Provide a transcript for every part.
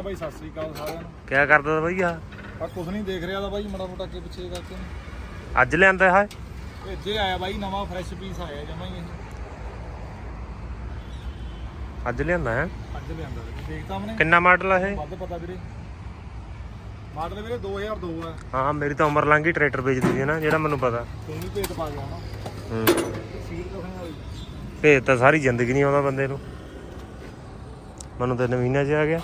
ਪਹਿਲਾਂ ਬਾਈ ਸਤਿ ਸ੍ਰੀ ਅਕਾਲ ਸਾਰਿਆਂ ਨੂੰ। ਕਿਆ ਕਰਦਾ ਤਾ ਬਈ ਆ? ਆ ਕੁਛ ਨਹੀਂ ਦੇਖ ਰਿਹਾ ਦਾ ਬਾਈ ਮੜਾ ਮੋਟਾ ਅੱਗੇ ਪਿੱਛੇ ਕਰਕੇ। ਅੱਜ ਲਿਆਂਦਾ ਹੈ ਭੇਜੇ ਆਇਆ ਬਾਈ ਨਵਾਂ ਫਰੈਸ਼ ਪੀਸ ਆਇਆ ਜਮਾ ਹੀ ਇਹ। ਅੱਜ ਲਿਆਂਦਾ ਹੈ? ਅੱਜ ਲਿਆਂਦਾ ਵੀਰੇ ਦੇਖਤਾ ਮੈਨੇ ਕਿੰਨਾ ਮਾਡਲ ਆ ਇਹ? ਵੱਧ ਪਤਾ ਵੀਰੇ। ਮਾਡਲ ਵੀਰੇ 2002 ਆ। ਹਾਂ ਮੇਰੀ ਤਾਂ ਉਮਰ ਲੰਘ ਗਈ ਟਰੈਕਟਰ ਵੇਚਦੀ ਸੀ ਨਾ ਜਿਹੜਾ ਮੈਨੂੰ ਪਤਾ। ਤੂੰ ਵੀ ਭੇਤ ਪਾ ਗਿਆ ਨਾ। ਹੂੰ। ਸੀਲ ਭੇਜ ਤਾਂ ਸਾਰੀ ਜ਼ਿੰਦਗੀ ਨਹੀਂ ਆਉਂਦਾ ਬੰਦੇ ਨੂੰ। ਮੈਨੂੰ ਤਾਂ ਨਵੀਨਾ ਚ ਆ ਗਿਆ।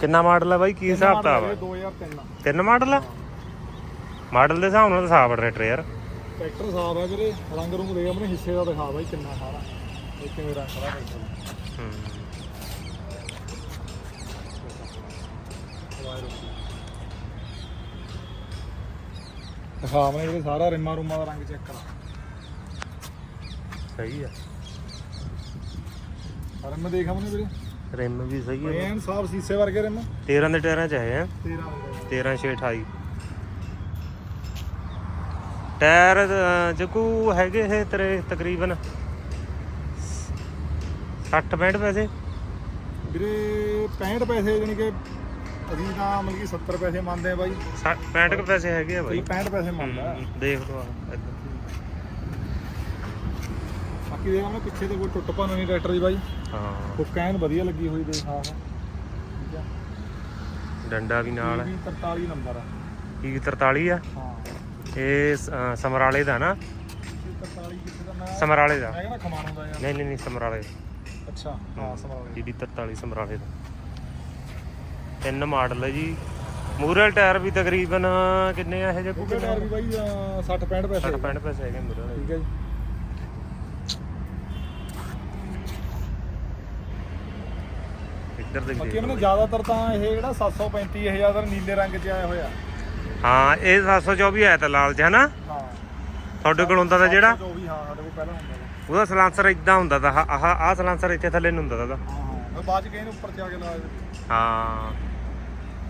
ਕਿੰਨਾ ਮਾਡਲ ਆ ਬਾਈ? ਕੀ ਹਿਸਾਬ ਤਾਂ ਆ? 2003 ਤਿੰਨ ਮਾਡਲ ਆ? ਮਾਡਲ ਦੇ ਹਿਸਾਬ ਨਾਲ ਤਾਂ ਸਾਫ਼ ਟਰੈਕਟਰ ਯਾਰ। ਟਰੈਕਟਰ ਸਾਫ਼ ਹੈ ਵੀਰੇ ਰੰਗ ਰੁੰਗ ਦੇ ਆਪਣੇ ਹਿੱਸੇ ਦਾ ਦਿਖਾ ਬਾਈ ਕਿੰਨਾ ਸਾਰਾ। ਇਹ ਕਿਵੇਂ ਰੰਗ ਸਾਰਾ ਟਰੈਕਟਰ ਹੂੰ ਦਿਖਾ ਮੈਂ ਵੀਰੇ ਸਾਰਾ ਰਿਮਾ ਰੁਮਾ ਦਾ ਰੰਗ ਚੈੱਕ ਕਰਾ। ਸਹੀ ਆ। ਪਰ ਮੈਂ ਦੇਖਾਂ ਮਨੇ ਵੀਰੇ। ਰਿਮ ਵੀ ਸਹੀ ਆ ਐਨ ਸਾਫ਼ ਸੀਸੇ ਵਰਗੇ ਰਿਮ। 13 ਦੇ ਟਾਇਰਾਂ ਚ ਆਏ ਆ। 13 ਹੁੰਦੇ 13 6 28 ਟਾਇਰ ਜੱਗੂ ਹੈਗੇ ਇਹ ਤੇਰੇ ਤਕਰੀਬਨ 60 65 ਪੈਸੇ। ਵੀਰੇ 65 ਪੈਸੇ ਜਾਨੀ ਕਿ ਅਸੀਂ ਤਾਂ ਮਤਲਬ ਕਿ 70 ਪੈਸੇ ਮੰਨਦੇ ਆ ਬਾਈ। 65 ਕੁ ਪੈਸੇ ਹੈਗੇ ਆ ਬਾਈ। 65 ਪੈਸੇ ਮੰਨਦਾ। ਹੂੰ, ਦੇਖ ਲਓ। ਬਾਕੀ ਦੇ ਮੈਂ ਪਿੱਛੇ ਤੇ ਕੋਈ ਟੁੱਟ ਭੰਨ ਨਹੀਂ ਟਰੈਕਟਰ ਦੀ ਬਾਈ। ਹਾਂ। ਹੁੱਕ ਐਨ ਵਧੀਆ ਲੱਗੀ ਹੋਈ ਦੇਖ ਆਹ ਠੀਕ ਆ। ਡੰਡਾ ਵੀ ਨਾਲ ਹੈ PB 43 ਨੰਬਰ ਆ। ਕੀ 43 ਆ? ਹਾਂ। ਇਹ ਸ- ਸਮਰਾਲੇ ਦਾ ਨਾ? ਇਹ 43 ਕਿੱਥੇ ਦਾ? ਮੈਂ ਸਮਰਾਲੇ ਦਾ। ਖਮਾਣੋਂ ਦਾ ਯਾਰ। ਨਹੀਂ ਨਹੀਂ ਨਹੀਂ ਸਮਰਾਲੇ ਅੱਛਾ ਹਾਂ ਸਮਾਲ ਜਿਹੜੀ 43 ਸਮਰਾਲੇ ਦਾ। ਤਿੰਨ ਮਾਡਲ ਹੈ ਜੀ। ਮੂਰਲ ਟਾਇਰ ਵੀ ਤਕਰੀਬਨ ਕਿੰਨੇ ਆ ਇਹ ਜੱਗੂ ਉਹਦੇ ਟਾਇਰ ਵੀ ਬਾਈ 60 65 ਪੈਸੇ 60 65 ਪੈਸੇ ਹੈਗੇ ਮੂਰਲ ਠੀਕ ਹੈ ਜੀ। ਇੱਧਰ ਦੇ ਵੀ ਬਾਕੀ ਇਹਨੇ ਲਓ। ਜ਼ਿਆਦਾਤਰ ਤਾਂ ਇਹ ਜਿਹੜਾ 735 ਇਹ ਜ਼ਿਆਦਾਤਰ ਨੀਲੇ ਰੰਗ 'ਚ ਆਇਆ ਹੋਇਆ। ਹਾਂ ਇਹ 724 ਆਇਆ ਤਾਂ ਲਾਲ ਚ ਹਨਾ? ਹਾਂ। ਤੁਹਾਡੇ ਕੋਲ ਹੁੰਦਾ ਤਾਂ ਜਿਹੜਾ? ਜੋ ਵੀ ਹਾਂ ਸਾਡੇ ਕੋਲ ਪਹਿਲਾਂ ਹੁੰਦਾ ਤਾ। ਉਹਦਾ ਸਲਾਂਸਰ ਇਦਾਂ ਹੁੰਦਾ ਤਾਂ ਆਹ ਆਹ ਸਲਾਂਸਰ ਇੱਥੇ ਥੱਲੇ ਨੂੰ ਹੁੰਦਾ ਤਾ ਉਹਦਾ। ਹਾਂ ਹਾਂ ਫਿਰ ਬਾਅਦ 'ਚ ਨੇ ਉੱਪਰ ਜਾ ਕੇ ਲਾ। ਹਾਂ।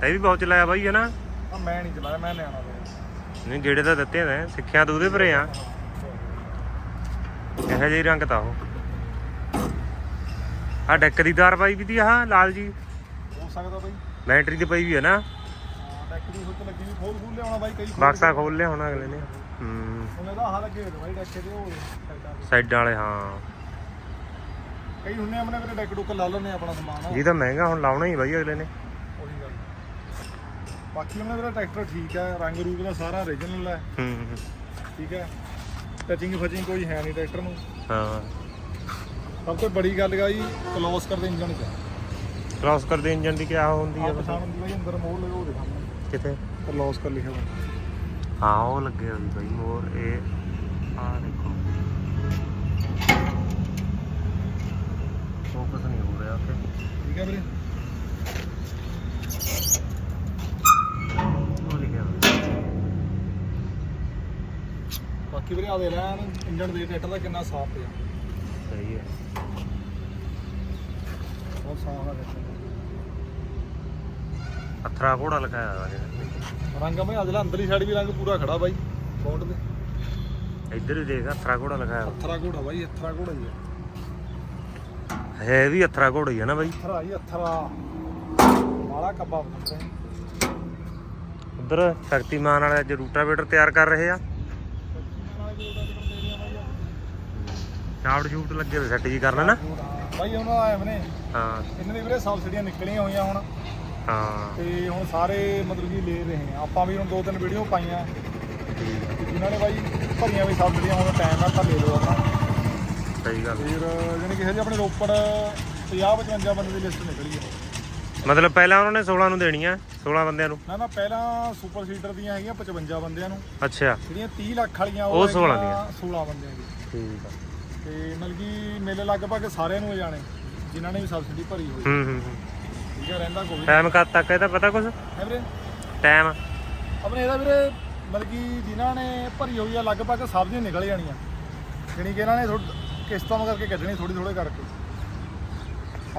ਇਹ ਵੀ ਬਹੁਤ ਚਲਾਇਆ ਬਾਈ ਹੈ ਨਾ ਆ ਮੈਂ ਨਹੀਂ ਚਲਾਇਆ ਮੈਂ ਨਿਆਣਾ ਤੇ। ਨਹੀਂ ਜਿਹੜੇ ਤਾਂ ਦਿੱਤੇ ਨੇ ਸਿੱਖਿਆ ਤਾਂ ਉਹਦੇ ਪਰੇ ਆ। ਇਹੋ ਜਿਹੇ ਹੀ ਰੰਗ ਤਾਂ ਉਹ। ਆ ਡੈਕ ਦੀ ਤਾਰ ਪਾਈ ਵੀ ਦੀ ਆਹ ਲਾਲ ਜੀ। ਹੋ ਸਕਦਾ ਬਾਈ। ਬੈਟਰੀ ਤੇ ਪਈ ਵੀ ਹੈ ਨਾ। ਹਾਂ ਡੈਕ ਦੀ ਹੁੱਕ ਲੱਗੀ ਵੀ ਖੋਲ ਖੋਲ ਲਿਆਉਣਾ ਬਾਈ ਕਈ ਖੋਲ ਬਾਕਸਾ ਖੋਲ ਲਿਆ ਹੁਣ ਅਗਲੇ ਨੇ। ਹੂੰ। ਉਹਨੇ ਤਾਂ ਆਹ ਲੱਗੇ ਹੋਏ ਨੇ ਬਾਈ ਡੈਕ ਦੇ ਉਹ ਸਾਈਡਾਂ ਤੇ। ਸਾਈਡਾਂ ਵਾਲੇ ਹਾਂ। ਕਈ ਹੁੰਨੇ ਆਪਣੇ ਮੇਰੇ ਡੈਕ ਡੁੱਕ ਲਾ ਲੈਣੇ ਆਪਣਾ ਸਮਾਨ। ਜੀ ਤਾਂ ਮਹਿੰਗਾ ਹੁਣ ਲਾਉਣਾ ਹੀ ਬਾਈ ਅਗਲੇ ਨੇ। ਉਹੀ ਗੱਲ। ਬਾਕੀ ਉਹਨਾਂ ਦਾ ਟਰੈਕਟਰ ਠੀਕ ਹੈ ਰੰਗ ਰੂਪ ਦਾ ਸਾਰਾ ਓਰੀਜਨਲ ਹੈ ਹੂੰ ਹੂੰ, ਠੀਕ ਹੈ ਟਚਿੰਗ ਫਚਿੰਗ ਕੋਈ ਹੈ ਨਹੀਂ ਟਰੈਕਟਰ ਨੂੰ। ਹਾਂ। ਸਭ ਤੋਂ ਬੜੀ ਗੱਲ ਹੈ ਜੀ ਕਲੋਸ ਕਰਦੇ ਇੰਜਨ ਚ। ਕ੍ਰਾਸ ਕਰਦੇ ਇੰਜਨ ਦੀ ਕਿਆ ਹੁੰਦੀ ਆ ਪਛਾਣ ਹੁੰਦੀ ਬਾਈ ਅੰਦਰ ਮੋੜ ਲਗੋ ਦੇ ਸਾਹਮਣੇ। ਕਿਤੇ ਕਲੋਸ ਕਰ ਲਿਖਿਆ ਹੋਇਆ। ਹਾਂ ਉਹ ਲੱਗੇ ਹੋਈ ਬਾਈ ਮੋਰ ਇਹ ਆ ਦੇਖੋ। ਫੋਕਸ ਨਹੀਂ ਹੋ ਰਿਹਾ ਉੱਥੇ। ਠੀਕ ਹੈ ਵੀਰੇ। ਉਹ ਲਿਖਿਆ ਹੋਇਆ। ਬਾਕੀ ਵੀਰੇ ਆ ਦੇ ਲੈ ਇੰਜਨ ਦੇ ਟਰੈਕਟਰ ਦਾ ਕਿੰਨਾ ਸਾਫ਼ ਪਿਆ। ਸਹੀ ਹੈ। ਬਹੁਤ ਹੈ ਟਰੈਕਟਰ ਅਥਰਾ ਘੋੜਾ ਲਗਾਇਆ ਹੋਇਆ ਇਹਨੇ। ਰੰਗ ਮੈਂ ਅਜਲਾ ਅੰਦਰਲੀ ਸਾਈਡ ਵੀ ਰੰਗ ਪੂਰਾ ਖੜਾ ਬਾਈ ਬੌਂਡ ਦੇ ਇੱਧਰ ਵੀ ਦੇਖ ਅਥਰਾ ਘੋੜਾ ਲਗਾਇਆ ਹੋਇਆ। ਅਥਰਾ ਘੋੜਾ ਬਾਈ ਅਥਰਾ ਘੋੜਾ ਹੀ ਹੈ ਹੈ ਵੀ ਅਥਰਾ ਘੋੜਾ ਹੀ ਹੈ ਨਾ ਬਾਈ। ਅਥਰਾ ਹੀ ਅਥਰਾ। ਮਾਲਾ ਕੱਬਾ ਬੰਦੇ ਉਧਰ ਸ਼ਕਤੀਮਾਨ ਵਾਲੇ ਅੱਜ ਰੂਟਾਵੇਟਰ ਤਿਆਰ ਕਰ ਰਹੇ ਆ। ਨਾਵੜ ਸ਼ੂਟ ਲੱਗੇ ਹੋਏ ਸੈੱਟ ਜੀ ਕਰਨ ਨਾ ਬਾਈ ਉਹਨਾਂ ਆਏ ਨੇ। ਹਾਂ। ਇਹਨਾਂ ਦੀ ਵੀਰੇ ਸਬਸਿਡੀਆਂ ਨਿਕਲੀਆਂ ਹੋਈਆਂ ਹੁਣ। ਹਾਂ। ਤੇ ਹੁਣ ਸਾਰੇ ਮਤਲਬ ਕਿ ਲੈ ਰਹੇ ਆ। ਆਪਾਂ ਵੀ ਹੁਣ ਦੋ ਤਿੰਨ ਵੀਡੀਓ ਪਾਈਆਂ। ਜਿਨ੍ਹਾਂ ਨੇ ਬਾਈ ਭਰੀਆਂ ਵੀ ਸਬਸਿਡੀਆਂ ਹੁਣ ਟਾਈਮ ਆ ਤਾਂ ਲੈ ਲਓ ਆਪਾਂ। ਸਹੀ ਗੱਲ। ਫਿਰ ਜਾਣੀ ਕਿ ਹਜੇ ਆਪਣੇ ਰੋਪੜ 50 55 ਬੰਦੇ ਦੀ ਲਿਸਟ ਨਿਕਲੀ ਹੈ ਮਤਲਬ ਪਹਿਲਾਂ ਉਹਨਾਂ ਨੇ 16 ਨੂੰ ਦੇਣੀ ਆ 16 ਬੰਦਿਆਂ ਨੂੰ? ਨਾ ਨਾ ਪਹਿਲਾਂ ਸੁਪਰ ਸੀਡਰ ਦੀਆਂ ਹੈਗੀਆਂ 55 ਬੰਦਿਆਂ ਨੂੰ। ਅੱਛਾ। ਜਿਹੜੀਆਂ 30 ਲੱਖ ਵਾਲੀਆਂ ਉਹ 16 ਹੈਗੀਆਂ 16 ਬੰਦਿਆਂ ਦੀ। ਠੀਕ ਆ। ਤੇ ਮਤਲਬ ਕਿ ਮੇਲੇ ਲਗਭਗ ਸਾਰਿਆਂ ਨੂੰ ਜਾਣੇ ਜਿਨ੍ਹਾਂ ਨੇ ਵੀ ਸਬਸਿਡੀ ਭਰੀ ਹੋਈ। ਹੂੰ ਹੂੰ ਹੂੰ। ਠੀਕ ਹੈ ਰਹਿੰਦਾ ਕੋਈ ਟਾਈਮ ਕਦ ਤੱਕ ਇਹਦਾ ਪਤਾ ਕੁਝ ਹੈ ਵੀਰੇ? ਟਾਈਮ ਆਪਣੇ ਇਹਦਾ ਵੀਰੇ ਮਤਲਬ ਕਿ ਜਿਨ੍ਹਾਂ ਨੇ ਭਰੀ ਹੋਈ ਆ ਲਗਭਗ ਸਭ ਦੀਆਂ ਨਿਕਲ ਜਾਣੀਆਂ। ਜਾਣੀ ਕਿ ਇਹਨਾਂ ਨੇ ਥੋੜ੍ਹ ਕਿਸ਼ਤਾਂ ਕਰਕੇ ਕੱਢਣੀ ਥੋੜੀ ਥੋੜੇ ਕਰਕੇ।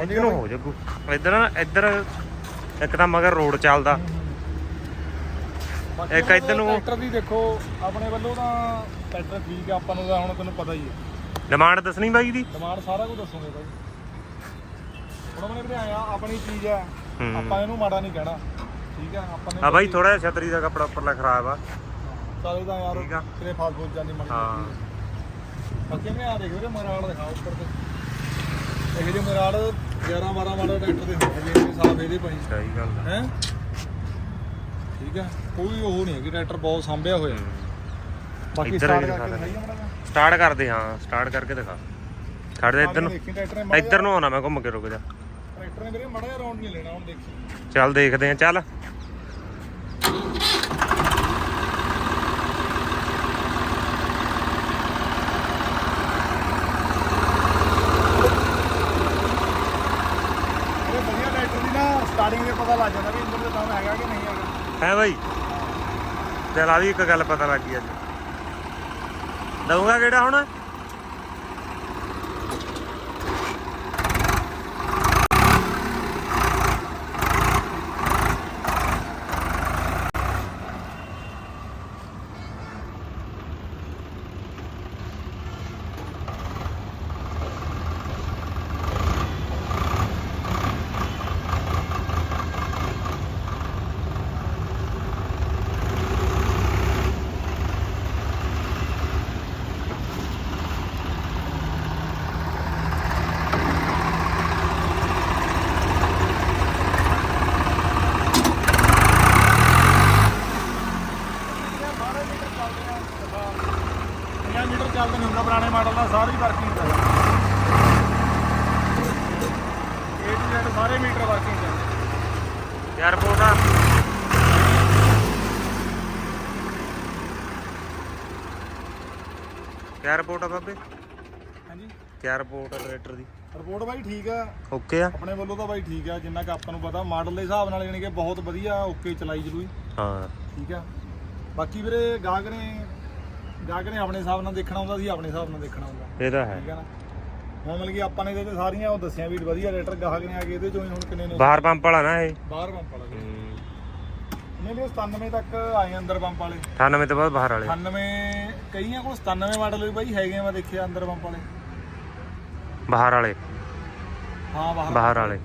ਇੱਧਰ ਨੂੰ ਹੋ ਜੱਗੂ ਇੱਧਰ ਨਾ ਇੱਧਰ ਇੱਕ ਤਾਂ ਮਗਰ ਰੋਡ ਚੱਲਦਾ। ਬਾਕੀ ਇੱਕ ਇੱਧਰ ਨੂੰ- ਟਰੈਕਟਰ ਦੀ ਦੇਖੋ ਆਪਣੇ ਵੱਲੋਂ ਤਾਂ ਟਰੈਕਟਰ ਠੀਕ ਆ ਆਪਾਂ ਨੂੰ ਤਾਂ ਹੁਣ ਤੈਨੂੰ ਪਤਾ ਹੀ ਹੈ ਡਿਮਾਂਡ ਦੱਸਣੀ ਬਾਈ ਦੀ? ਡਿਮਾਂਡ ਸਾਰਾ ਕੁਝ ਦੱਸੋਗੇ ਬਾਈ। ਹੁਣ ਉਹਨੇ ਵੀ ਆਇਆ ਆਪਣੀ ਚੀਜ਼ ਹੈ। ਹੂੰ। ਆਪਾਂ ਇਹਨੂੰ ਮਾੜਾ ਨਹੀਂ ਕਹਿਣਾ। ਠੀਕ ਹੈ ਆਪਾਂ ਨੇ ਆ ਬਾਈ ਥੋੜਾ ਜਿਹਾ ਛਤਰੀ ਦਾ ਕੱਪੜਾ ਉੱਪਰਲਾ ਖਰਾਬ ਆ। ਚਾਲੇ ਦਾ ਯਾਰ ਠੀਕ ਆ। ਤੇਰੇ ਜਾਂਦੀ ਮੜੀ ਹਾਂ। ਬਾਕੀ ਮੈਂ ਆ ਦੇਖ ਵੀਰੇ ਮਰਾਲ ਦਿਖਾ ਉੱਪਰ ਤੇ। ਇਹ ਜਿਹੇ ਮਰਾਲ 11 12 ਮਾਡਲ ਟਰੈਕਟਰ ਦੇ ਹੁੰਦੇ ਨੇ ਸਾਫ਼ ਇਹਦੇ ਭਾਈ। ਸਹੀ ਗੱਲ ਆ। ਹੈ? ਠੀਕ ਹੈ ਕੋਈ ਉਹ ਨਹੀਂ ਹੈ ਕਿ ਟਰੈਕਟਰ ਬਹੁਤ ਸਾਂਭਿਆ ਹੋਇਆ। ਬਾਕੀ ਇੱਧਰ ਵੀ ਕਰਕੇ ਦਿਖਾ ਦਿਖਾਈਏ ਮਾੜਾ ਜਿਹਾ। ਸਟਾਰਟ ਕਰਦੇ ਹਾਂ ਸਟਾਰਟ ਕਰਕੇ ਦਿਖਾ। ਖੜ ਜਾ ਇੱਧਰ ਨੂੰ। ਇੱਧਰ ਨੂੰ ਆਉਣਾ ਮੈਂ ਘੁੰਮ ਕੇ ਰੁਕ ਜਾ। ਜਿਹਾ- ਟਰੈਕਟਰ ਨੇ ਵੀਰੇ ਮੜਾ ਜਿਹਾ ਰਾਉਂਡ ਨਹੀਂ ਲੈਣਾ ਹੁਣ ਦੇਖੀ। ਚੱਲ ਦੇਖਦੇ ਆ ਚੱਲ। ਇਹ ਵਧੀਆ ਟਰੈਕਟਰ ਦੀ ਨਾ ਸਟਾਰਟਿੰਗ ਦੇ ਪਤਾ ਲੱਗ ਜਾਂਦਾ ਵੀ ਇੰਜਨ ਦਾ ਦਮ ਹੈਗਾ ਕਿ ਨਹੀਂ ਹੈਗਾ। ਹੈ ਬਾਈ। ਚੱਲ ਆ ਵੀ ਇੱਕ ਗੱਲ ਪਤਾ ਲੱਗ ਗਈ ਅੱਜ। ਦਊਂਗਾ ਕਿਹੜਾ ਹੁਣ ਪੰਜਾਹ ਮੀਟਰ ਚੱਲਦੇ ਨਹੀਂ ਹੁੰਦਾ ਪੁਰਾਣੇ ਮਾਡਲ ਦਾ ਸਾਰੀ ਵਰਕਿੰਗ ਚੱਲਦਾ ਏ ਟੂ ਜ਼ੈਡ ਸਾਰੇ ਮੀਟਰ ਵਰਕਿੰਗ ਚੱਲਦੇ ਯਾਰ ਬੋਟਾ ਕਿਆ ਰਿਪੋਰਟ ਆ ਬਾਬੇ ਹਾਂਜੀ ਕਿਆ ਰਿਪੋਰਟ ਟਰੈਕਟਰ ਦੀ। ਰਿਪੋਰਟ ਬਾਈ ਠੀਕ ਆ। ਓਕੇ ਆ? ਆਪਣੇ ਵੱਲੋਂ ਤਾਂ ਬਾਈ ਠੀਕ ਆ ਜਿੰਨਾ ਕਿ ਆਪਾਂ ਨੂੰ ਪਤਾ ਮਾਡਲ ਦੇ ਹਿਸਾਬ ਨਾਲ ਯਾਨੀ ਕਿ ਬਹੁਤ ਵਧੀਆ ਓਕੇ ਚਲਾਈ ਜਲੂਈ ਹਾਂ। ਠੀਕ ਆ। ਬਾਕੀ ਵੀਰੇ ਗਾਹਕ ਨੇ ਗਾਹਕ ਨੇ ਆਪਣੇ ਹਿਸਾਬ ਨਾਲ ਦੇਖਣਾ ਹੁੰਦਾ ਸੀ ਆਪਣੇ ਹਿਸਾਬ ਨਾਲ ਦੇਖਣਾ ਹੁੰਦਾ। ਇਹ ਤਾਂ ਹੈ। ਠੀਕ ਆ ਨਾ? ਹੁਣ ਮਤਲਬ ਕਿ ਆਪਾਂ ਨੇ ਇਹਦੇ ਤੇ ਸਾਰੀਆਂ ਉਹ ਦੱਸਿਆ ਵੀ ਵਧੀਆ ਰੇਟਰ ਗਾਹਕ ਨੇ ਆ ਕੇ ਇਹਦੇ ਚੋਂ ਹੀ ਹੁਣ ਕਿੰਨੇ ਨੇ। ਬਾਹਰ ਪੰਪ ਵਾਲਾ ਨਾ ਇਹ? ਬਾਹਰ ਪੰਪ ਵਾਲਾ ਹੂੰ। ਨਹੀਂ ਵੀ 97 ਤੱਕ ਆਏ ਅੰਦਰ ਪੰਪ ਵਾਲੇ। 98 ਤੋਂ ਬਾਅਦ ਬਾਹਰ ਵਾਲੇ। 98 ਕਈਆਂ ਕੋਲ 97 ਮਾਡਲ ਵੀ ਬਾਈ ਹੈਗੇ ਆ ਮੈਂ ਦੇਖਿਆ ਅੰਦਰ ਪੰਪ ਵਾਲੇ। ਬਾਹਰ ਵਾਲੇ। ਹਾਂ ਬਾਹਰ ਬਾਹਰ ਵਾਲੇ।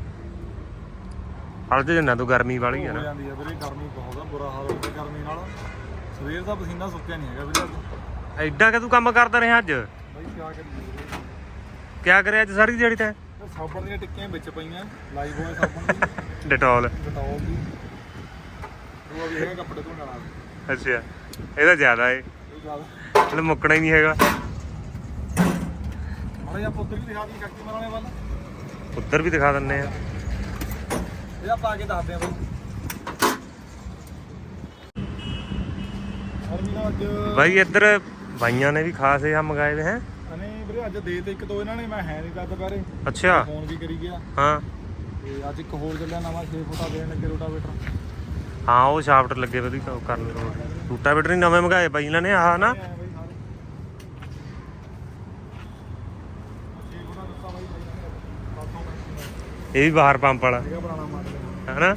ਅਲਝ ਜੰਨਾ ਤੂੰ ਗਰਮੀ ਵਾਲੀ ਆ ਹੋ ਨਾ। ਜਾਂਦੀ ਆ ਵੀਰੇ ਗਰਮੀ ਬਹੁਤ ਆ ਬੁਰਾ ਹਾਲ ਹੋ ਗਿਆ ਗਰਮੀ ਨਾਲ। ਸਵੇਰ ਦਾ ਪਸੀਨਾ ਸੁੱਕਿਆ ਨਹੀਂ ਹੈਗਾ ਵੀਰੇ ਅੱਜ। ਐਡਾ ਕਿ ਤੂੰ ਕੰਮ ਕਰਦਾ ਰਿਹਾ ਅੱਜ? ਬਾਈ ਕੀ ਕਰੀਏ ਵੀਰੇ। ਕਿਆ ਕਰਿਆ ਅੱਜ ਸਾਰੀ ਦਿਹਾੜੀ ਤੈਂ? ਸਾਬਣ ਦੀਆਂ ਟਿੱਕੀਆਂ ਵਿੱਚ ਪਈਆਂ ਲਾਈਵ ਹੋਏ ਸਾਬਣ ਦੀ। ਡਟੋਲ। ਡਟੋਲ ਦੀ। ਉਹ ਵੀ ਹੈਗਾ ਕੱਪੜੇ ਧੋਣ ਵਾਲਾ। ਅੱਛਾ। ਇਹਦਾ ਜ਼ਿਆਦਾ ਏ। ਇਹ ਜ਼ਿਆਦਾ। ਮੁੱਕਣਾ ਹੀ ਨਹੀਂ ਹੈਗਾ। ਪੁੱਤਰ ਵੀ ਦਿਖਾ ਦੀ ਕੱਕੀ ਮਰਾਣੇ ਵੱਲ। ਉੱਧਰ ਵੀ ਦਿਖਾ ਦਿੰਨੇ ਆ। ਇਹਦਾ ਪਾ ਕੇ ਦੱਸਦੇ ਆ ਬਾਈ। ਅੱਜ ਇੱਧਰ ਬਾਈਆਂ ਨੇ ਵੀ ਖਾਸ ਇਹ ਮੰਗਾਏ ਵੇ ਹੈ। ਅਨੇ ਵੀਰੇ ਅੱਜ ਦੇ ਤੇ ਇੱਕ ਦੋ ਇਹਨਾਂ ਨੇ ਮੈਂ ਹੈ ਨਹੀਂ ਕਰ ਦੁਪਹਿਰੇ ਅੱਛਾ। ਫੋਨ ਵੀ ਕਰੀ ਗਿਆ। ਹਾਂ। ਤੇ ਅੱਜ ਇੱਕ ਹੋਰ ਚੱਲਿਆ ਨਵਾਂ 6 ਫੁੱਟਾ ਦੇਣ ਲੱਗੇ ਰੋਟਾਵੇਟਰ। ਹਾਂ ਉਹ ਸ਼ਾਫਟ ਲੱਗੇ ਵੇ ਉਹਦੀ ਕਰਨ ਟੂਟਾ ਬੈਟਰੀ ਨਵੇਂ ਮੰਗਾਏ ਬਾਈ ਇਹਨਾਂ ਨੇ ਆਹ ਨਾ ਐ ਬਈ ਸਾਰੇ 6 ਫੁੱਟਾ ਦਿੱਤਾ ਬਾਈ ਬਾਥੋਂ ਇਹ ਵੀ ਬਾਹਰ ਪੰਪ ਵਾਲਾ। ਹੈਨਾ?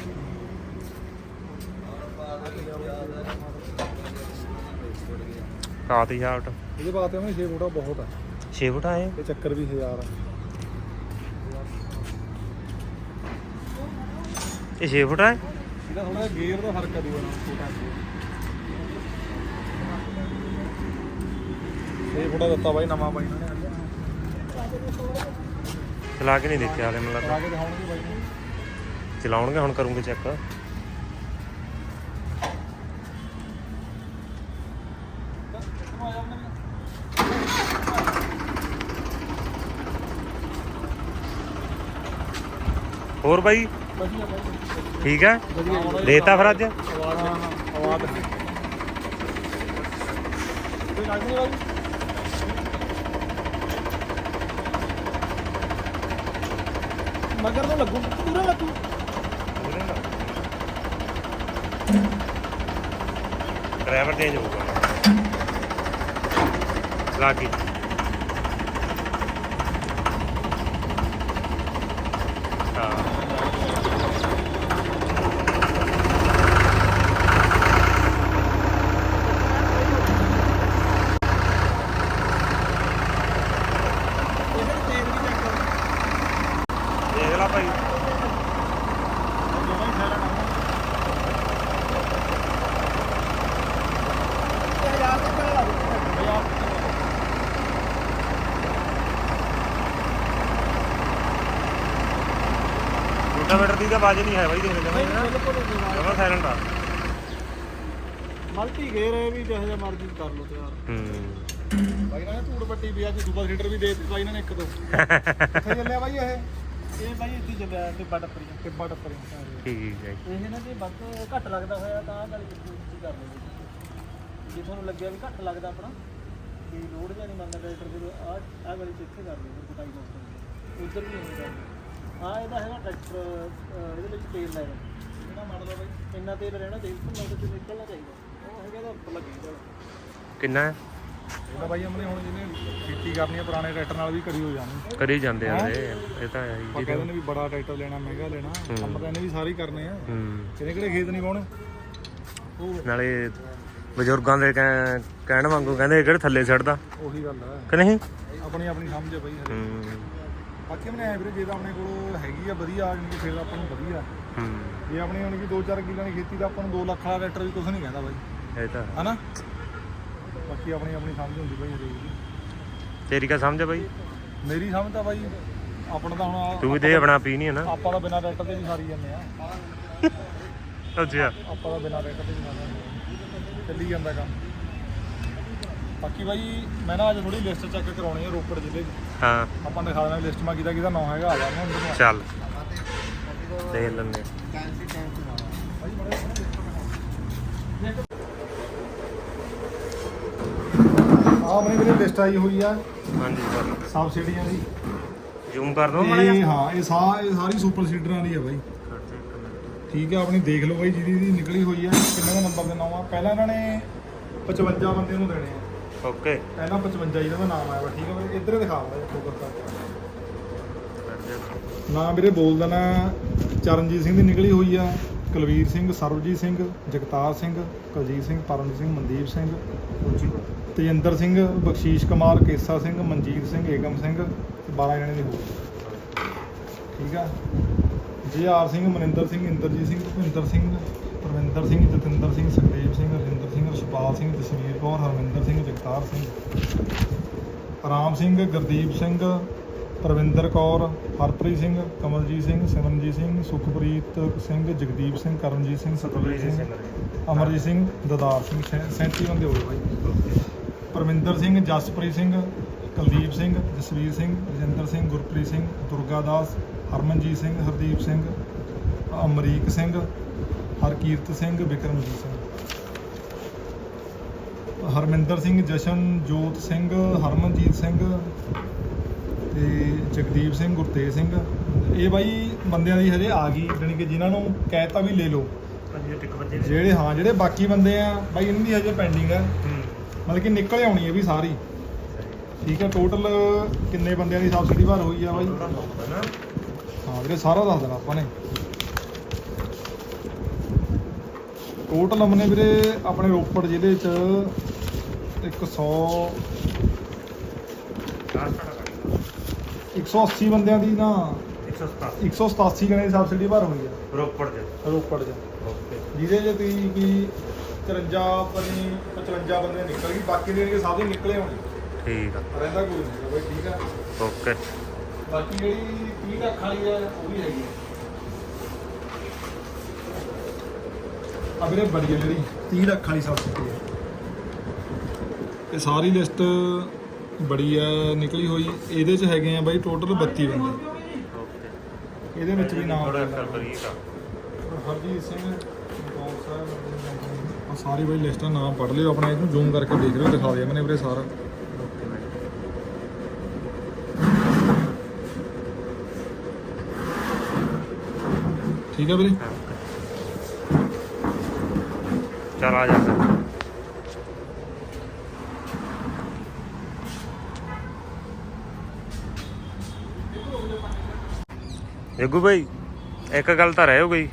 ਕਾਤੀ ਸ਼ਾਫਟ ਇਹਦੇ ਬਾਅਦ ਤੇ 6 ਫੁੱਟਾ ਬਹੁਤ ਆ। 6 ਫੁੱਟ ਆਏ ਇਹ ਚੱਕਰ ਵੀ 1000 ਆ। ਇਹ 6 ਫੁੱਟ ਆ? ਇਹਦਾ ਥੋੜਾ ਗੇਅਰ ਦਾ ਫ਼ਰਕ ਆ ਦੂਆ ਨਾਲ ਛੋਟਾ। ਇਹ ਫੁੱਟਾ ਦਿੱਤਾ ਬਾਈ ਨਵਾਂ ਬਾਈ ਨੇ। ਚਲਾ ਕੇ ਨਹੀਂ ਦੇਖਿਆ ਹਲੇ ਮੈਨੂੰ ਕਰਾ ਲੱਗਦਾ ਕੇ ਦਿਖਾਉਣਗੇ ਬਾਈ ਨੂੰ। ਚਲਾਉਣਗੇ ਹੁਣ ਕਰੂੰਗੇ ਚੈੱਕ ਹੋਰ ਬਾਈ? ਵਧੀਆ ਬਾਈ। ਠੀਕ ਹੈ? ਵਧੀਆ ਦੇਤਾ ਫਿਰ ਅੱਜ? ਆਵਾਜ਼ ਆਵਾਜ਼ ਕੋਈ ਲੱਗ ਨਹੀਂ ਬਾਈ? ਮਗਰ ਤੋਂ ਲੱਗੂ ਪੂਰਾ ਲੱਗੂ। ਡਰਾਈਵਰ ਚੇਂਜ ਹੋਊਗਾ। ਲਾਗੀ ਹਾਂ ਇਹਦੇ ਤੇਲ ਵੀ ਚੈੱਕ ਕਰੋ ਦੇਖ ਲਾ ਭਾਈ ਦਾ ਵਜਨ ਨਹੀਂ ਹੈ ਬਾਈ ਦੇਖ ਲੈ ਬਿਲਕੁਲ ਜਮਾ ਸਾਇਲੈਂਟ ਆ। ਮਲਟੀ ਗੇਅਰ ਹੈ ਵੀ ਜਿਹੋ ਜਿਹਾ ਮਰਜ਼ੀ ਕਰ ਲਓ ਤਿਆਰ। ਹੂੰ। ਬਾਈ ਨੇ ਧੂੜ ਪੱਟੀ ਵੀ ਅੱਜ ਸੁਪਰ ਹੀਟਰ ਵੀ ਦੇ ਦਿੱਤਾ ਬਾਈ ਇਹਨਾਂ ਨੇ ਇੱਕ ਦੋ। ਕਿੱਥੇ ਚੱਲਿਆ ਬਾਈ ਇਹ? ਇਹ ਬਾਈ ਇੱਥੇ ਚੱਲਿਆ ਪਰੀ ਤੇ ਬੱਟ ਪਰੀ ਠੀਕ ਹੈ ਜੀ। ਇਹ ਨਾ ਜੇ ਵੱਧ ਘੱਟ ਲੱਗਦਾ ਹੋਇਆ ਤਾਂ ਆਹ ਗੱਲ ਕੀਤੀ ਉੱਚੀ ਕਰ ਲਓ ਜੇ ਤੁਹਾਨੂੰ ਲੱਗਿਆ ਵੀ ਘੱਟ ਲੱਗਦਾ ਆਪਣਾ ਵੀ ਲੋਡ ਜਾਂ ਨਹੀਂ ਮੰਨਦਾ ਟਰੈਕਟਰ ਫਿਰ ਆਹ ਆਹ ਵਾਲੀ ਚ ਇੱਥੇ ਕਰ ਲਓ ਫਿਰ ਕੁਟਾਈ ਉੱਧਰ ਵੀ ਨਹੀਂ ਕਰਦਾ ਆਹ ਇਹਦਾ ਹੈਗਾ ਟਰੈਕਟਰ ਅਹ ਇਹਦੇ ਵਿੱਚ ਤੇਲ ਲੈਣਾ ਕਿਹੜਾ ਮਾਡਲ ਆ ਬਾਈ? ਇੰਨਾ ਤੇਲ ਰਹਿਣਾ ਚਾਹੀਦਾ ਤੁਹਾਨੂੰ ਤੇ ਨਿਕਲਣਾ ਚਾਹੀਦਾ। ਉਹ ਹੈਗਾ ਤਾਂ ਉੱਪਰ ਲੱਗੇਗਾ ਕਿੰਨਾ ਹੈ? ਇਹਦਾ ਬਾਈ ਹਮਨੇ ਹੁਣ ਜਿਹਨੇ ਖੇਤੀ ਕਰਨੀ ਹੈ ਪੁਰਾਣੇ ਟਰੈਕਟਰ ਨਾਲ ਵੀ ਕਰੀ ਹੋ ਜਾਣੀ। ਕਰੀ ਜਾਂਦੇ ਆਂਦੇ ਇਹ ਤਾਂ ਹੈ ਜੀ ਕਹਿੰਦੇ ਨੇ ਵੀ ਬੜਾ ਟਰੈਕਟਰ ਲੈਣਾ ਮਹਿੰਗਾ ਲੈਣਾ। ਕੰਮ ਤਾਂ ਇਹਨੇ ਵੀ ਸਾਰੇ ਹੀ ਕਰਨੇ ਆ। ਹੂੰ। ਕਿਹੜੇ ਕਿਹੜੇ ਖੇਤ ਨਹੀਂ ਪਾਉਣੇ? ਨਾਲੇ ਬਜ਼ੁਰਗਾਂ ਦੇ ਕਹਿ- ਕਹਿਣ ਵਾਂਗੂ ਕਹਿੰਦੇ ਇਹ ਕਿਹੜੇ ਥੱਲੇ ਛੱਡਦਾ ਉਹੀ ਗੱਲ ਹੈ ਕਿ ਨਹੀਂ? ਆਪਣੀ ਆਪਣੀ ਸਮਝ ਹੈ ਬਾਈ ਹਰੇ ਹੂੰ। ਬਾਕੀ ਹਮਨੇ ਐ ਵੀਰੇ ਜੇ ਤਾਂ ਆਪਣੇ ਕੋਲ ਹੈਗੀ ਆ ਵਧੀਆ ਜਾਣੀ ਕਿ ਫਿਰ ਆਪਾਂ ਨੂੰ ਵਧੀਆ। ਹੂੰ। ਜੇ ਆਪਣੀ ਜਾਣੀ ਕਿ 2-4 ਕਿੱਲਿਆਂ ਦੀ ਖੇਤੀ ਦਾ ਆਪਾਂ ਨੂੰ 2 ਲੱਖ ਵਾਲਾ ਟਰੈਕਟਰ ਵੀ ਕੁਝ ਨਹੀਂ ਕਹਿੰਦਾ ਬਾਈ। ਇਹ ਤਾਂ ਹਨਾ? ਬਾਕੀ ਆਪਣੀ ਆਪਣੀ ਸਮਝ ਹੁੰਦੀ ਬਾਈ ਹਰੇਕ ਦੀ। ਤੇਰੀ ਕਾ ਸਮਝ ਆ ਬਾਈ? ਮੇਰੀ ਸਮਝ ਤਾਂ ਬਾਈ ਆਪਣਾ ਤਾਂ ਹੁਣ ਤੂੰ ਵੀ ਦੇ ਆਪਣਾ ਪੀ ਨਹੀਂ ਹੈ ਨਾ। ਆਪਾਂ ਤਾਂ ਬਿਨਾਂ ਟਰੈਕਟਰ ਤੇ ਵੀ ਸਾਰੀ ਜਾਂਦੇ ਆ। ਅੱਛਾ। ਆਪਾਂ ਤਾਂ ਬਿਨਾਂ ਟਰੈਕਟਰ ਤੇ ਵੀ ਸਾਰੀ ਜਾਂਦੇ ਆ। ਚੱਲੀ ਜਾਂਦਾ ਕੰਮ। ਬਾਕੀ ਬਾਈ ਮੈਂ ਨਾ ਅੱਜ ਥੋੜੀ ਲਿਸਟ ਚੈੱਕ ਕਰਾਉਣੀ ਹੈ ਰੋਪੜ ਜ਼ਿਲ੍ਹੇ ਦੀ। ਹਾਂ। ਆਪਾਂ ਦਿਖਾ ਦੇਣਾ ਲਿਸਟ ਮਾ ਕਿਹਦਾ ਕਿਹਦਾ ਨਾਂ ਹੈਗਾ ਆ ਜਾਣਾ ਨੂੰ ਚੱਲ। ਦੇਖ ਲੈਂਦੇ ਬਾਈ ਬੜਾ ਆ ਆਪਣੀ ਵੀਰੇ ਲਿਸਟ ਆਈ ਹੋਈ ਆ। ਹਾਂਜੀ ਕਰ ਸਬਸਿਡੀਆਂ ਦੀ। ਜ਼ੂਮ ਕਰ ਦੋ ਮਾੜਾ ਇਹ ਹਾਂ ਇਹ ਸਾ ਇਹ ਸਾਰੀ ਸੁਪਰ ਸੀਡਰਾਂ ਦੀ ਆ ਬਾਈ। ਠੀਕ ਹੈ ਆਪਣੀ ਦੇਖ ਲਓ ਬਾਈ ਜਿਹਦੀ ਦੀ ਨਿਕਲੀ ਹੋਈ ਆ ਕਿੰਨੇ ਦਾ ਨੰਬਰ ਦੇਣਾ ਵਾ? ਪਹਿਲਾਂ ਇਹਨਾਂ ਨੇ 55 ਬੰਦੇ ਨੂੰ ਦੇਣੇ ਆ। ਓਕੇ ਪਹਿਲਾਂ 55 ਜਿਹਦਾ ਦਾ ਨਾਮ ਆਇਆ ਵਾ, ਠੀਕ ਹੈ ਬਾਈ ਇੱਧਰ ਦਿਖਾ ਵਾ ਫੋਕਸ ਕਰਕੇ ਨਾਮ ਵੀਰੇ ਬੋਲ ਦੇਣਾ ਚਰਨਜੀਤ ਸਿੰਘ ਦੀ ਨਿਕਲੀ ਹੋਈ ਆ, ਕੁਲਵੀਰ ਸਿੰਘ, ਸਰਬਜੀਤ ਸਿੰਘ, ਜਗਤਾਰ ਸਿੰਘ, ਕੁਲਜੀਤ ਸਿੰਘ, ਪਰਮਜੀਤ ਸਿੰਘ, ਮਨਦੀਪ ਸਿੰਘ, ਤੇਜਿੰਦਰ ਸਿੰਘ, ਬਖਸ਼ੀਸ਼ ਕੁਮਾਰ, ਕੇਸਾ ਸਿੰਘ, ਮਨਜੀਤ ਸਿੰਘ, ਏਕਮ ਸਿੰਘ ਤੇ 12 ਜਣੇ ਦੀ ਹੋਰ ਠੀਕ ਆ? ਜੇ ਆਰ ਸਿੰਘ, ਮਨਿੰਦਰ ਸਿੰਘ, ਇੰਦਰਜੀਤ ਸਿੰਘ, ਭੁਪਿੰਦਰ ਸਿੰਘ ਪਰਵਿੰਦਰ ਸਿੰਘ, ਜਤਿੰਦਰ ਸਿੰਘ ਸੁਖਦੇਵ ਸਿੰਘ ਰਜਿੰਦਰ ਸਿੰਘ ਜਸਵੀਰ ਕੌਰ ਹਰਮਿੰਦਰ ਸਿੰਘ ਜਗਤਾਰ ਸਿੰਘ ਰਾਮ ਸਿੰਘ ਗੁਰਦੀਪ ਸਿੰਘ ਪ੍ਰਵਿੰਦਰ ਕੌਰ ਹਰਪ੍ਰੀਤ ਸਿੰਘ ਕਮਲਜੀਤ ਸਿੰਘ ਸਿਮਰਨਜੀਤ ਸਿੰਘ ਸੁਖਪ੍ਰੀਤ ਸਿੰਘ ਜਗਦੀਪ ਸਿੰਘ ਕਰਮਜੀਤ ਸਿੰਘ ਸਤਵੀਰ ਸਿੰਘ ਅਮਰਜੀਤ ਸਿੰਘ ਦਦਾਰ ਸਿੰਘ ਸੈਂ- 37 ਬੰਦੇ ਹੋ ਗਏ ਬਾਈ ਪਰਮਿੰਦਰ ਸਿੰਘ ਜਸਪ੍ਰੀਤ ਸਿੰਘ ਕੁਲਦੀਪ ਸਿੰਘ ਜਸਵੀਰ ਸਿੰਘ ਰਜਿੰਦਰ ਸਿੰਘ ਗੁਰਪ੍ਰੀਤ ਸਿੰਘ ਦੁਰਗਾ ਦਾਸ ਹਰਮਨਜੀਤ ਸਿੰਘ ਹਰਦੀਪ ਸਿੰਘ ਅਮਰੀਕ ਸਿੰਘ ਹਰਕੀਰਤ ਸਿੰਘ ਵਿਕਰਮਜੀਤ ਸਿੰਘ। ਹਰਮਿੰਦਰ ਸਿੰਘ ਜਸ਼ਨਜੋਤ ਸਿੰਘ ਹਰਮਨਜੀਤ ਸਿੰਘ ਤੇ ਜਗਦੀਪ ਸਿੰਘ ਗੁਰਤੇਜ ਸਿੰਘ। ਇਹ ਬਾਈ ਬੰਦਿਆਂ ਦੀ ਹਜੇ ਆ ਗਈ ਜਾਣੀ ਕਿ ਜਿਨ੍ਹਾਂ ਨੂੰ ਕਹਿਤਾ ਵੀ ਲੈ ਲਓ। ਜਿਹੜੇ ਹਾਂ ਜਿਹੜੇ ਬਾਕੀ ਬੰਦੇ ਆ ਬਾਈ ਇਹਨਾਂ ਦੀ ਹਜੇ ਪੈਂਡਿੰਗ ਹੈ। ਮਤਲਬ ਕਿ ਨਿਕਲ ਆਉਣੀ ਹੈ ਵੀ ਸਾਰੀ। ਠੀਕ ਹੈ ਟੋਟਲ ਕਿੰਨੇ ਬੰਦਿਆਂ ਦੀ ਸਬਸਿਡੀ ਭਰ ਹੋਈ ਆ ਬਾਈ? ਹਾਂ ਵੀਰੇ ਸਾਰਾ ਦੱਸ ਦੇਣਾ ਆਪਾਂ ਨੇ। ਟੋਟਲ ਅਮਨੇ ਵੀਰੇ ਆਪਣੇ ਰੋਪੜ ਜ਼ਿਲ੍ਹੇ ਚ 100 180 ਬੰਦਿਆਂ ਦੀ ਨਾ 187 ਜਣੇ ਦੀ ਸਬਸਿਡੀ ਭਰ ਹੋਈ ਆ। ਰੋਪੜ ਚ। ਰੋਪੜ ਚ। ਓਕੇ। ਜਿਹਦੇ ਚ ਤੁਸੀਂ ਕੀ 53 ਪਨੀ 55 ਬੰਦੇ ਨਿਕਲ ਗਏ ਬਾਕੀ ਦੇ ਜਿਹੜੇ ਸਭ ਦੇ ਨਿਕਲੇ ਹੋਣੇ ਠੀਕ ਆ। ਰਹਿੰਦਾ ਕੋਈ ਨਹੀਂ ਬਈ ਠੀਕ ਆ। ਓਕੇ। ਬਾਕੀ ਜਿਹੜੀ 30 ਲੱਖ ਵਾਲੀ ਆ ਉਹ ਵੀ ਹੈਗੀ ਆ। ਵੀਰੇ ਬੜੀ ਆ ਜਿਹੜੀ 30 ਲੱਖ ਵਾਲੀ ਸਬਸਿਡੀ ਹੈ ਇਹ ਸਾਰੀ ਲਿਸਟ ਬੜੀ ਆ ਨਿਕਲੀ ਹੋਈ। ਇਹਦੇ ਚ ਹੈਗੇ ਆ ਬਾਈ ਟੋਟਲ 32 ਬੰਦੇ। ਓਕੇ ਇਹਦੇ ਵਿੱਚ ਵੀ ਨਾਮ ਥੋੜਾ ਹਰਜੀਤ ਸਿੰਘ ਗੌਰ ਸਾਹਿਬ ਆ ਸਾਰੀ ਬਾਈ ਲਿਸਟਾਂ ਨਾਮ ਪੜ੍ਹ ਲਿਓ ਆਪਣਾ ਇਹਨੂੰ ਜ਼ੂਮ ਕਰਕੇ ਦੇਖ ਲਿਓ ਦਿਖਾ ਦਿਆ ਮੈਨੇ ਵੀਰੇ ਸਾਰਾ। ਠੀਕ ਹੈ ਵੀਰੇ? ਚਲ ਆ ਜਾ ਫਿਰ। ਜੱਗੂ ਭਾਈ ਇੱਕ ਗੱਲ ਤਾਂ ਰਹਿ ਹੋ ਗਈ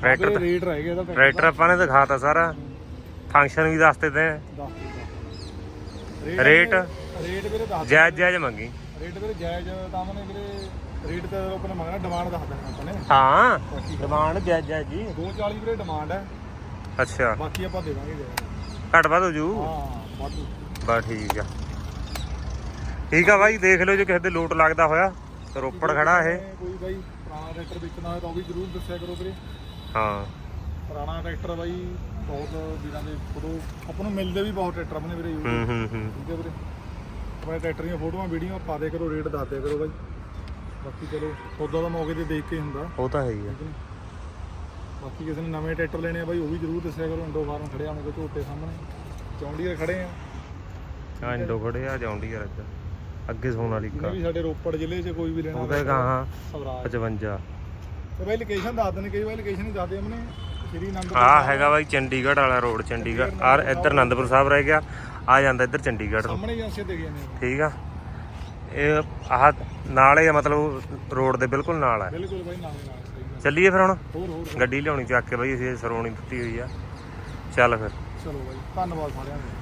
ਟਰੈਕਟਰ ਤਾਂ- ਰੇਟ ਰਹਿ ਗਿਆ ਇਹਦਾ ਟਰੈਕਟਰ ਆਪਾਂ ਨੇ ਦਿਖਾਤਾ ਸਾਰਾ। ਫੰਕਸ਼ਨ ਵੀ ਦੱਸ ਦਿੱਤੇ ਰੇਟ? ਰੇਟ ਵੀਰੇ ਦੱਸ ਜਾਇਜ਼ ਜਾਇਜ਼ ਮੰਗੀ। ਰੇਟ ਵੀਰੇ ਜਾਇਜ਼ ਤਾਂ ਮਨੇ ਵੀਰੇ ਰੇਟ ਤੇ ਆਪਾਂ ਨੇ ਮੰਗਣਾ ਡਿਮਾਂਡ ਦੱਸ ਦੇਣਾ ਆਪਾਂ ਨੇ। ਹਾਂ। ਡਿਮਾਂਡ ਜਾਇਜ਼ ਜਾਇਜ਼ ਜੀ। 240 ਵੀਰੇ ਡਿਮਾਂਡ ਹੈ। ਅੱਛਾ। ਬਾਕੀ ਆਪਾਂ ਦੇ ਦਾਂਗੇ। ਘੱਟ ਵੱਧ ਹੋ ਜੂ? ਹਾਂ ਵਾਧੂ ਬਸ ਠੀਕ ਆ। ਠੀਕ ਆ ਬਾਈ ਦੇਖ ਲਓ ਜੇ ਕਿਸੇ ਦੇ ਲੋਟ ਲੱਗਦਾ ਹੋਇਆ ਰੋਪੜ ਖੜਾ ਇਹ। ਕੋਈ ਬਾਈ ਪੁਰਾਣਾ ਟਰੈਕਟਰ ਵੇਚਣਾ ਹੋਇਆ ਤਾਂ ਉਹ ਵੀ ਜ਼ਰੂਰ ਦੱਸਿਆ ਕਰੋ ਵੀਰੇ। ਹਾਂ। ਪੁਰਾਣਾ ਟਰੈਕਟਰ ਬਾਈ ਬਹੁਤ ਵੀਰਾਂ ਦੇ ਫੋਟੋ ਆਪਾਂ ਨੂੰ ਮਿਲਦੇ ਵੀ ਬਹੁਤ ਟਰੈਕਟਰ ਆਪਣੇ ਵੀਰੇ ਹੂੰ ਹੂੰ ਹੂੰ। ਠੀਕ ਹੈ ਵੀਰੇ। ਆਪਣੇ ਟਰੈਕਟਰ ਦੀਆਂ ਫੋਟੋਆਂ ਵੀਡੀਓ ਪਾ ਦਿਆ ਕਰੋ ਰੇਟ ਦੱਸ ਦਿਆ ਕਰੋ ਬਾਈ। ਬਾਕੀ ਚਲੋ ਸੌਦਾ ਦਾ ਮੌਕੇ ਤੇ ਦੇਖ ਕੇ ਹੀ ਹੁੰਦਾ। ਉਹ ਤਾਂ ਹੈ ਹੀ ਆ। ਠੀਕ ਹੈ ਨੀ? ਬਾਕੀ ਕਿਸੇ ਨੇ ਨਵੇਂ ਟਰੈਕਟਰ ਲੈਣੇ ਆ ਬਾਈ ਉਹ ਵੀ ਜ਼ਰੂਰ ਦੱਸਿਆ ਕਰੋ ਇੰਡੋ ਫਾਰਮ ਖੜੇ ਆ ਆਪਣੇ ਕੋਲ ਝੋਟੇ ਸਾਹਮਣੇ। ਚੌਂਡੀਆਂ ਖੜੇ ਆ। ਆ ਇੰਡੋ ਖੜੇ ਆ ਯਾਰ ਅੱਜ ਅੱਗੇ ਸੋਨ ਵਾਲੀ ਜਿਹਨੇ ਵੀ ਸਾਡੇ ਰੋਪੜ ਜ਼ਿਲ੍ਹੇ 'ਚ ਕੋਈ ਵੀ ਲੈਣਾ ਉਹਦੇ ਗਾਹਾਂ ਸਵਰਾਜ। 55 ਤੇ ਬਾਈ ਲੋਕੇਸ਼ਨ ਦੱਸ ਦੇਣ ਕਈ ਵਾਰ ਲੋਕੇਸ਼ਨ ਹੀ ਦੱਸਦੇ ਆਪਣੇ ਸ਼੍ਰੀ ਅਨੰਦਪੁਰ ਆ ਹੈਗਾ ਬਾਈ ਚੰਡੀਗੜ੍ਹ ਵਾਲਾ ਰੋਡ ਚੰਡੀਗੜ੍ਹ। ਆਰ ਇੱਧਰ ਆਨੰਦਪੁਰ ਸਾਹਿਬ ਰਹਿ ਗਿਆ ਆ ਜਾਂਦਾ ਇੱਧਰ ਚੰਡੀਗੜ੍ਹ ਸਾਹਮਣੇ ਏਜੰਸੀ ਦੇ ਗਏ ਨੇ ਠੀਕ ਆ? ਇਹ ਆਹ ਨਾਲ ਹੀ ਮਤਲਬ ਰੋਡ ਦੇ ਬਿਲਕੁਲ ਨਾਲ ਆ। ਬਿਲਕੁਲ ਬਾਈ ਨਾਲੇ ਨਾਲ। ਚੱਲੀਏ ਫਿਰ ਹੁਣ? ਹੋਰ ਹੋਰ ਗੱਡੀ ਲਿਆਉਣੀ ਚੱਕ ਕੇ ਬਾਈ ਅਸੀਂ ਸਰੋਣੀ ਦਿੱਤੀ ਹੋਈ ਆ। ਚੱਲ ਫਿਰ। ਚਲੋ ਬਾਈ ਧੰਨਵਾਦ ਸਾਰਿਆਂ ਦਾ।